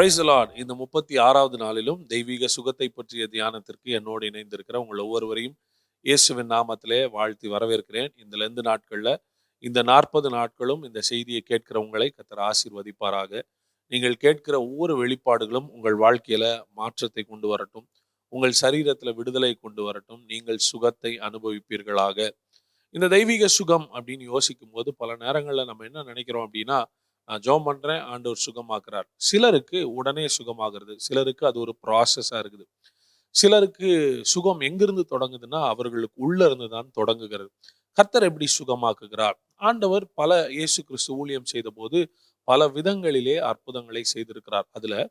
Price Lord இந்த முப்பத்தி ஆறாவது நாளிலும் தெய்வீக சுகத்தை பற்றிய தியானத்திற்கு என்னோடு இணைந்திருக்கிற உங்கள் ஒவ்வொருவரையும் இயேசுவின் நாமத்திலே வாழ்த்தி வரவேற்கிறேன். இந்த லெந்து நாட்களில் இந்த நாற்பது நாட்களும் இந்த செய்தியை கேட்கிற உங்களை கத்தர் ஆசீர்வதிப்பாராக. நீங்கள் கேட்கிற ஒவ்வொரு வெளிப்பாடுகளும் உங்கள் வாழ்க்கையில மாற்றத்தை கொண்டு வரட்டும். உங்கள் சரீரத்தில் விடுதலை கொண்டு வரட்டும். நீங்கள் சுகத்தை அனுபவிப்பீர்களாக. இந்த தெய்வீக சுகம் அப்படின்னு யோசிக்கும் போது பல நேரங்களில் நம்ம என்ன நினைக்கிறோம் அப்படின்னா ஜோம் பண்றேன் ஆண்டவர் சுகமாக்குறார். சிலருக்கு உடனே சுகமாகிறது. சிலருக்கு அது ஒரு ப்ராசஸா இருக்குது. சிலருக்கு சுகம் எங்கிருந்து தொடங்குதுன்னா அவர்களுக்கு உள்ள இருந்து தான் தொடங்குகிறது. கர்த்தர் எப்படி சுகமாக்குகிறார்? ஆண்டவர் பல இயேசு கிறிஸ்து ஊழியம் செய்த போது பல விதங்களிலே அற்புதங்களை செய்திருக்கிறார். அதுல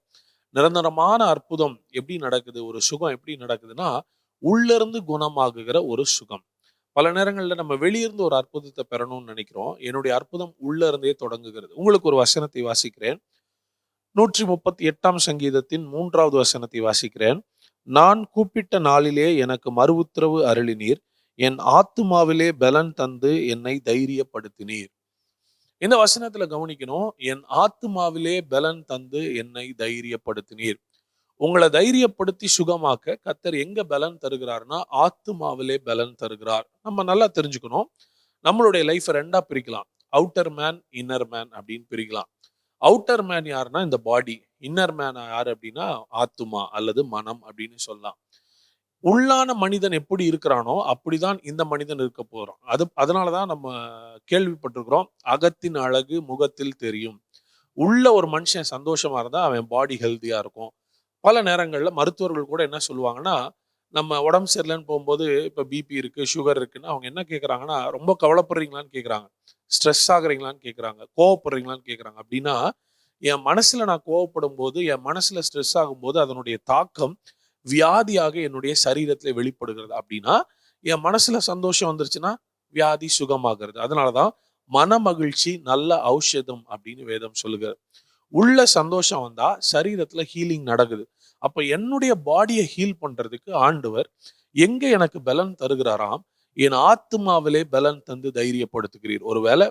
நிரந்தரமான அற்புதம் எப்படி நடக்குது? ஒரு சுகம் எப்படி நடக்குதுன்னா உள்ளிருந்து குணமாகுகிற ஒரு சுகம். பல நேரங்களில் நம்ம வெளியிருந்து ஒரு அற்புதத்தை பெறணும்னு நினைக்கிறோம். என்னுடைய அற்புதம் உள்ள இருந்தே தொடங்குகிறது. உங்களுக்கு ஒரு வசனத்தை வாசிக்கிறேன். நூற்றி முப்பத்தி எட்டாம் சங்கீதத்தின் மூன்றாவது வசனத்தை வாசிக்கிறேன். நான் கூப்பிட்ட நாளிலே எனக்கு மறு உத்தரவு அருளினீர். என் ஆத்துமாவிலே பலன் தந்து என்னை தைரியப்படுத்தினீர். இந்த வசனத்துல கவனிக்கணும். என் ஆத்துமாவிலே பலன் தந்து என்னை தைரியப்படுத்தினீர். உங்களை தைரியப்படுத்தி சுகமாக்க கத்தர் எங்க பலன் தருகிறார்னா ஆத்துமாவிலே பலன் தருகிறார். நம்ம நல்லா தெரிஞ்சுக்கணும். நம்மளுடைய லைஃப்பை ரெண்டா பிரிக்கலாம். அவுட்டர் மேன் இன்னர் மேன் அப்படின்னு பிரிக்கலாம். அவுட்டர் மேன் யாருன்னா இந்த பாடி இன்னர் மேன் யார் அப்படின்னா ஆத்துமா அல்லது மனம் அப்படின்னு சொல்லலாம். உள்ளான மனிதன் எப்படி இருக்கிறானோ அப்படிதான் இந்த மனிதன் இருக்க போறோம் அது அதனாலதான் நம்ம கேள்விப்பட்டிருக்கிறோம் அகத்தின் அழகு முகத்தில் தெரியும். உள்ள ஒரு மனுஷன் சந்தோஷமா இருந்தா அவன் பாடி ஹெல்த்தியா இருக்கும். பல நேரங்களில் மருத்துவர்கள் கூட என்ன சொல்லுவாங்கன்னா நம்ம உடம்பு சரியில்லைன்னு போகும்போது இப்போ பிபி இருக்கு சுகர் இருக்குன்னு அவங்க என்ன கேட்குறாங்கன்னா ரொம்ப கவலைப்படுறீங்களான்னு கேட்குறாங்க ஸ்ட்ரெஸ் ஆகுறீங்களான்னு கேட்குறாங்க கோவப்படுறீங்களான்னு கேட்குறாங்க அப்படின்னா என் மனசுல நான் கோவப்படும் போது என் மனசில் ஸ்ட்ரெஸ் ஆகும்போது அதனுடைய தாக்கம் வியாதியாக என்னுடைய சரீரத்தில் வெளிப்படுகிறது. அப்படின்னா என் மனசுல சந்தோஷம் வந்துருச்சுன்னா வியாதி சுகமாகிறது. அதனாலதான் மன மகிழ்ச்சி நல்ல ஔஷதம் அப்படின்னு வேதம் சொல்லுகிறது. உள்ள சந்தோஷம் வந்தா சரீரத்துல ஹீலிங் நடக்குது. அப்ப என்னுடைய பாடியை ஹீல் பண்றதுக்கு ஆண்டவர் எங்க எனக்கு பலன் தருகிறாராம்? என் ஆத்மாவிலே பலன் தந்து தைரியப்படுத்துகிறீர். ஒருவேளை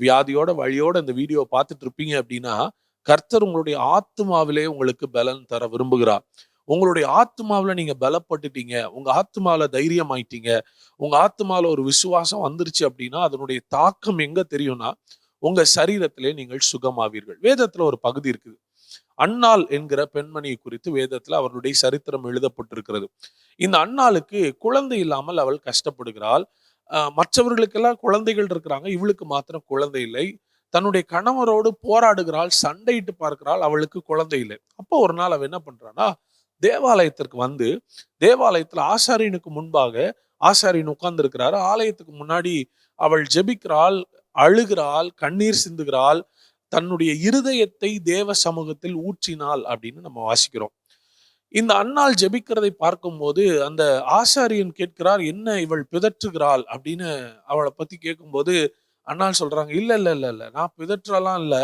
வியாதியோட வழியோட இந்த வீடியோ பார்த்துட்டு இருப்பீங்க அப்படின்னா கர்த்தர் உங்களுடைய ஆத்மாவிலே உங்களுக்கு பலன் தர விரும்புகிறார். உங்களுடைய ஆத்மாவில் நீங்க பலப்பட்டுட்டீங்க. உங்க ஆத்மாவில தைரியம் ஆயிட்டீங்க உங்க ஆத்மாவில ஒரு விசுவாசம் வந்துருச்சு அப்படின்னா அதனுடைய தாக்கம் எங்க தெரியும்னா உங்க சரீரத்திலே நீங்கள் சுகமாவீர்கள். வேதத்துல ஒரு பகுதி இருக்குது. அன்னாள் என்கிற பெண்மணியை குறித்து வேதத்துல அவருடைய சரித்திரம் எழுதப்பட்டிருக்கிறது. இந்த அன்னாளுக்கு குழந்தை இல்லாமல் அவள் கஷ்டப்படுகிறாள். மற்றவர்களுக்கெல்லாம் குழந்தைகள் இருக்கிறாங்க. இவளுக்கு மாத்திரம் குழந்தை இல்லை. தன்னுடைய கணவரோடு போராடுகிறாள். சண்டையிட்டு பார்க்கிறாள். அவளுக்கு குழந்தை இல்லை. அப்போ ஒரு நாள் அவள் என்ன பண்ணுறான்னா தேவாலயத்திற்கு வந்து தேவாலயத்துல ஆசாரியனுக்கு முன்பாக ஆசாரியன் உட்கார்ந்து இருக்கிறாரு ஆலயத்துக்கு முன்னாடி அவள் ஜெபிக்கிறாள். அழுகிறாள் கண்ணீர் சிந்துகிறாள் தன்னுடைய இருதயத்தை தேவ சமூகத்தில் ஊற்றினாள் அப்படின்னு நம்ம வாசிக்கிறோம். இந்த அன்னாள் ஜெபிக்கிறதை பார்க்கும்போது அந்த ஆசாரியன் கேட்கிறார் என்ன இவள் பிதற்றுகிறாள்? அப்படின்னு அவளை பத்தி கேட்கும்போது அன்னாள் சொல்றாங்க இல்ல இல்ல இல்ல இல்ல நான் பிதற்றலாம் இல்ல.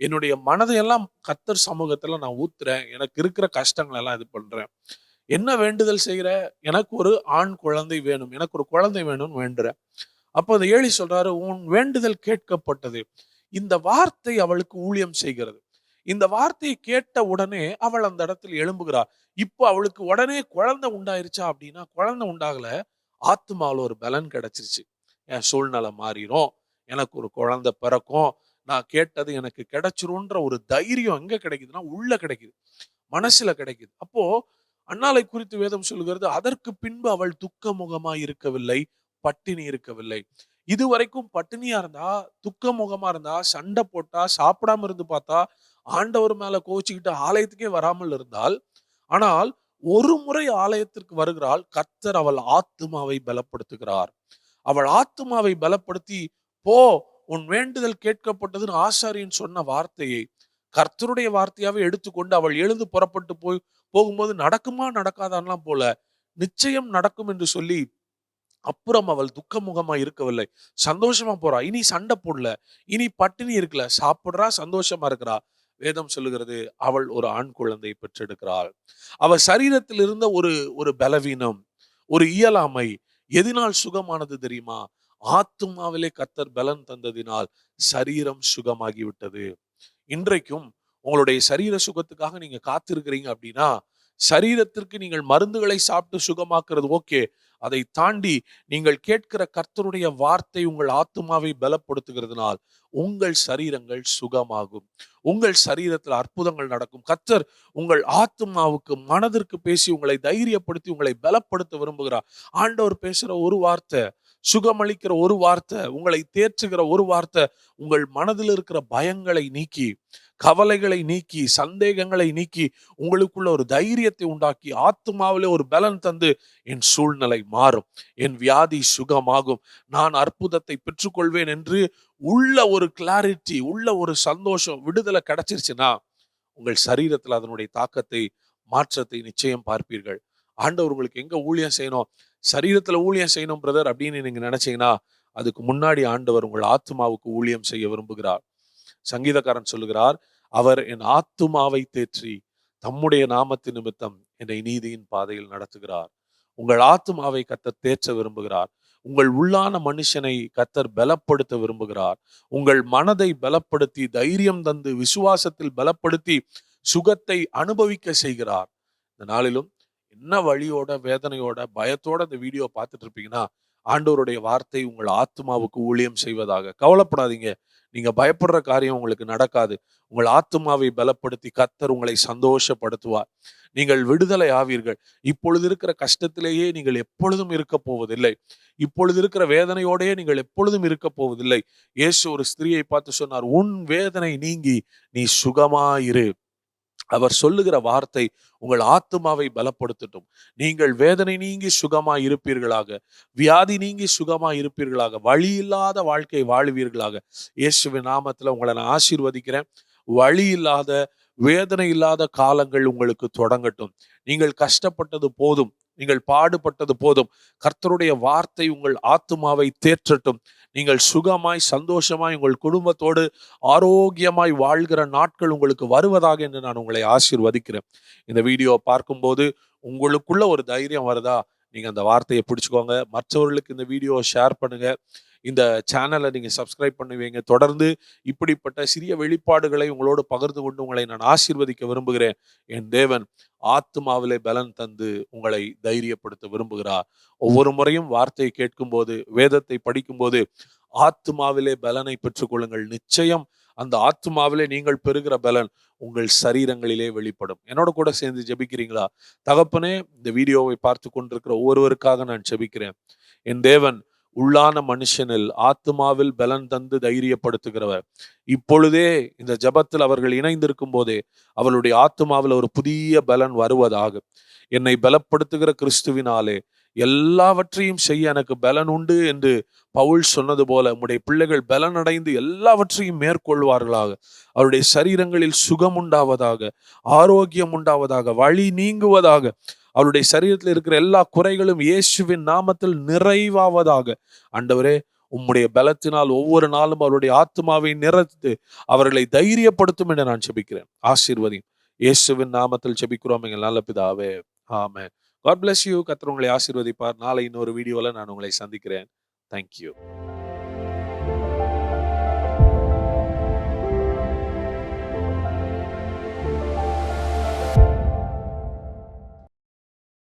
என்னுடைய மனதையெல்லாம் கத்தர் சமூகத்துல நான் ஊத்துறேன். எனக்கு இருக்கிற கஷ்டங்கள் எல்லாம் இது பண்றேன். என்ன வேண்டுதல் செய்கிற எனக்கு ஒரு ஆண் குழந்தை வேணும். எனக்கு ஒரு குழந்தை வேணும்னு வேண்டுறேன். அப்போ அந்த ஏழி சொல்றாரு உன் வேண்டுதல் கேட்கப்பட்டது. இந்த வார்த்தை அவளுக்கு ஊழியம் செய்கிறது. இந்த வார்த்தையை கேட்ட உடனே அவள் அந்த இடத்துல எழும்புகிறார் இப்போ அவளுக்கு உடனே குழந்தை உண்டாயிருச்சா அப்படின்னா குழந்தை உண்டாகல. ஆத்மாவில் ஒரு பலன் கிடைச்சிருச்சு. என் சூழ்நிலை மாறிடும் எனக்கு ஒரு குழந்தை பிறக்கும். நான் கேட்டது எனக்கு கிடைச்சிரும்ன்ற ஒரு தைரியம் எங்க கிடைக்குதுன்னா உள்ள கிடைக்குது. மனசுல கிடைக்குது. அப்போ அண்ணாலை குறித்து வேதம் சொல்கிறது அதற்கு பின்பு அவள் துக்க முகமா இருக்கவில்லை பட்டினி இருக்கவில்லை. இது வரைக்கும் பட்டினியா இருந்தா துக்க முகமா இருந்தா சண்டை போட்டா சாப்பிடாம இருந்து பார்த்தா ஆண்டவர் மேல கோச்சிக்கிட்டு ஆலயத்துக்கே வராமல் இருந்தால் ஆனால் ஒரு முறை ஆலயத்திற்கு வருகிறாள் கர்த்தர் அவள் ஆத்துமாவை பலப்படுத்துகிறார். அவள் ஆத்துமாவை பலப்படுத்தி போ உன் வேண்டுதல் கேட்கப்பட்டதுன்னு ஆசாரியன் சொன்ன வார்த்தையை கர்த்தருடைய வார்த்தையாவே எடுத்துக்கொண்டு அவள் எழுந்து புறப்பட்டு போய் போகும்போது நடக்குமா நடக்காதான்லாம் போல நிச்சயம் நடக்கும் என்று சொல்லி அப்புறம் அவள் துக்கமுகமா இருக்கவில்லை. சந்தோஷமா போறா. இனி சண்டை போடல. இனி பட்டினி இருக்கல சாப்பிடுறா சந்தோஷமா இருக்கிறா. வேதம் சொல்லுகிறது அவள் ஒரு ஆண் குழந்தை பெற்றெடுக்கிறாள். அவள் சரீரத்தில் இருந்த ஒரு ஒரு பலவீனம் ஒரு இயலாமை எதினால் சுகமானது தெரியுமா? ஆத்துமாவிலே கத்தர் பலன் தந்ததினால் சரீரம் சுகமாகி விட்டது இன்றைக்கும் உங்களுடைய சரீர சுகத்துக்காக நீங்க காத்திருக்கிறீங்க அப்படின்னா சரீரத்திற்கு நீங்கள் மருந்துகளை சாப்பிட்டு சுகமாக்குறது ஓகே. அதை தாண்டி நீங்கள் கேட்கிற கர்த்தருடைய வார்த்தை உங்கள் ஆத்துமாவை பலப்படுத்துகிறதுனால் உங்கள் சரீரங்கள் சுகமாகும். உங்கள் சரீரத்தில் அற்புதங்கள் நடக்கும். கர்த்தர் உங்கள் ஆத்துமாவுக்கு மனதிற்கு பேசி உங்களை தைரியப்படுத்தி உங்களை பலப்படுத்த விரும்புகிறார். ஆண்டவர் பேசுற ஒரு வார்த்தை சுகமளிக்கிற ஒரு வார்த்தை உங்களை தேற்றுகிற ஒரு வார்த்தை உங்கள் மனதில் இருக்கிற பயங்களை நீக்கி கவலைகளை நீக்கி சந்தேகங்களை நீக்கி உங்களுக்குள்ள ஒரு தைரியத்தை உண்டாக்கி ஆத்மாவிலே ஒரு பலன் தந்து என் சூழ்நிலை மாறும். என் வியாதி சுகமாகும். நான் அற்புதத்தை பெற்றுக்கொள்வேன் என்று உள்ள ஒரு கிளாரிட்டி உள்ள ஒரு சந்தோஷம் விடுதலை கிடைச்சிருச்சுன்னா உங்கள் சரீரத்தில் அதனுடைய தாக்கத்தை மாற்றத்தை நிச்சயம் பார்ப்பீர்கள். ஆண்டவர் உங்களுக்கு எங்கே ஊழியம் செய்யணும்? சரீரத்தில் ஊழியம் செய்யணும் பிரதர் அப்படின்னு நீங்கள் நினச்சிங்கன்னா அதுக்கு முன்னாடி ஆண்டவர் உங்கள் ஆத்மாவுக்கு ஊழியம் செய்ய விரும்புகிறார். சங்கீதக்காரன் சொல்லுகிறார் அவர் என் ஆத்துமாவை தேற்றி தம்முடைய நாமத்து நிமித்தம் என்னை நீதியின் பாதையில் நடத்துகிறார். உங்கள் ஆத்துமாவை கத்தர் தேற்ற விரும்புகிறார். உங்கள் உள்ளான மனுஷனை கத்தர் பலப்படுத்த விரும்புகிறார். உங்கள் மனதை பலப்படுத்தி தைரியம் தந்து விசுவாசத்தில் பலப்படுத்தி சுகத்தை அனுபவிக்க செய்கிறார். இந்த நாளிலும் என்ன வழியோட வேதனையோட பயத்தோட இந்த வீடியோ பார்த்துட்டு இருப்பீங்கன்னா ஆண்டவருடைய வார்த்தை உங்கள் ஆத்மாவுக்கு ஊழியம் செய்வதாக. கவலைப்படாதீங்க. நீங்க பயப்படுற காரியம் உங்களுக்கு நடக்காது. உங்கள் ஆத்மாவை பலப்படுத்தி கத்தர் உங்களை சந்தோஷப்படுத்துவார். நீங்கள் விடுதலை ஆவீர்கள். இப்பொழுது இருக்கிற கஷ்டத்திலேயே நீங்கள் எப்பொழுதும் இருக்க போவதில்லை. இப்பொழுது இருக்கிற வேதனையோடயே நீங்கள் எப்பொழுதும் இருக்க போவதில்லை. இயேசு ஒரு ஸ்திரியை பார்த்து சொன்னார் உன் வேதனை நீங்கி நீ சுகமாயிரு. அவர் சொல்லுகிற வார்த்தை உங்கள் ஆத்மாவை பலப்படுத்தட்டும். நீங்கள் வேதனை நீங்கி சுகமாய் இருப்பீர்களாக வியாதி நீங்கி சுகமாய் இருப்பீர்களாக வழி இல்லாத வாழ்க்கை வாழுவீர்களாக. இயேசுவின் நாமத்துல உங்களை நான் ஆசீர்வதிக்கிறேன். வழி இல்லாத வேதனை இல்லாத காலங்கள் உங்களுக்கு தொடங்கட்டும். நீங்கள் கஷ்டப்பட்டது போதும். நீங்கள் பாடுபட்டது போதும். கர்த்தருடைய வார்த்தை உங்கள் ஆத்துமாவை தேற்றட்டும். நீங்கள் சுகமாய் சந்தோஷமாய் உங்கள் குடும்பத்தோடு ஆரோக்கியமாய் வாழ்கிற நாட்கள் உங்களுக்கு வருவதாக என்று நான் உங்களை ஆசீர்வதிக்கிறேன். இந்த வீடியோ பார்க்கும்போது உங்களுக்குள்ள ஒரு தைரியம் வருதா? நீங்கள் அந்த வார்த்தையை பிடிச்சிக்கோங்க. மற்றவர்களுக்கு இந்த வீடியோ ஷேர் பண்ணுங்கள் இந்த சேனலை நீங்கள் சப்ஸ்கிரைப் பண்ணுவீங்க தொடர்ந்து இப்படிப்பட்ட சிறிய வெளிப்பாடுகளை உங்களோடு பகிர்ந்து கொண்டு உங்களை நான் ஆசீர்வதிக்க விரும்புகிறேன். என் தேவன் ஆத்மாவிலே பலன் தந்து உங்களை தைரியப்படுத்த விரும்புகிறார். ஒவ்வொரு முறையும் வார்த்தையை கேட்கும்போது வேதத்தை படிக்கும்போது ஆத்மாவிலே பலனை பெற்றுக்கொள்ளுங்கள். நிச்சயம் அந்த ஆத்மாவிலே நீங்கள் பெறுகிற பலன் உங்கள் சரீரங்களிலே வெளிப்படும். என்னோட கூட சேர்ந்து ஜெபிக்கிறீங்களா? தகப்பனே இந்த வீடியோவை பார்த்து கொண்டிருக்கிற ஒவ்வொருவருக்காக நான் ஜெபிக்கிறேன். என் தேவன் உள்ளான மனுஷனில் ஆத்மாவில் பலன் தந்து தைரியப்படுத்துகிறவர். இப்பொழுதே இந்த ஜபத்தில் அவர்கள் இணைந்திருக்கும் போதே அவளுடைய ஆத்மாவில் ஒரு புதிய பலன் வருவதாக. என்னை பலப்படுத்துகிற கிறிஸ்துவினாலே எல்லாவற்றையும் செய்ய எனக்கு பலன் உண்டு என்று பவுல் சொன்னது போல உம்முடைய பிள்ளைகள் பலன் அடைந்து எல்லாவற்றையும் மேற்கொள்வார்களாக. அவருடைய சரீரங்களில் சுகம் உண்டாவதாக ஆரோக்கியம் உண்டாவதாக வழி நீங்குவதாக அவருடைய சரீரத்தில் இருக்கிற எல்லா குறைகளும் இயேசுவின் நாமத்தில் நிறைவாவதாக. ஆண்டவரே உம்முடைய பலத்தினால் ஒவ்வொரு நாளும் அவருடைய ஆத்மாவை நிறைத்து அவர்களை தைரியப்படுத்தும் என்று நான் செபிக்கிறேன் ஆசீர்வதியும். இயேசுவின் நாமத்தில் செபிக்கிறோம் எங்கள் நல்ல பிதாவே. ஆமே காட் பிளஸ் யூ கர்த்தர் உங்களை ஆசீர்வதிப்பார். நாளை இன்னொரு வீடியோவில் நான் உங்களை சந்திக்கிறேன். தேங்க்யூ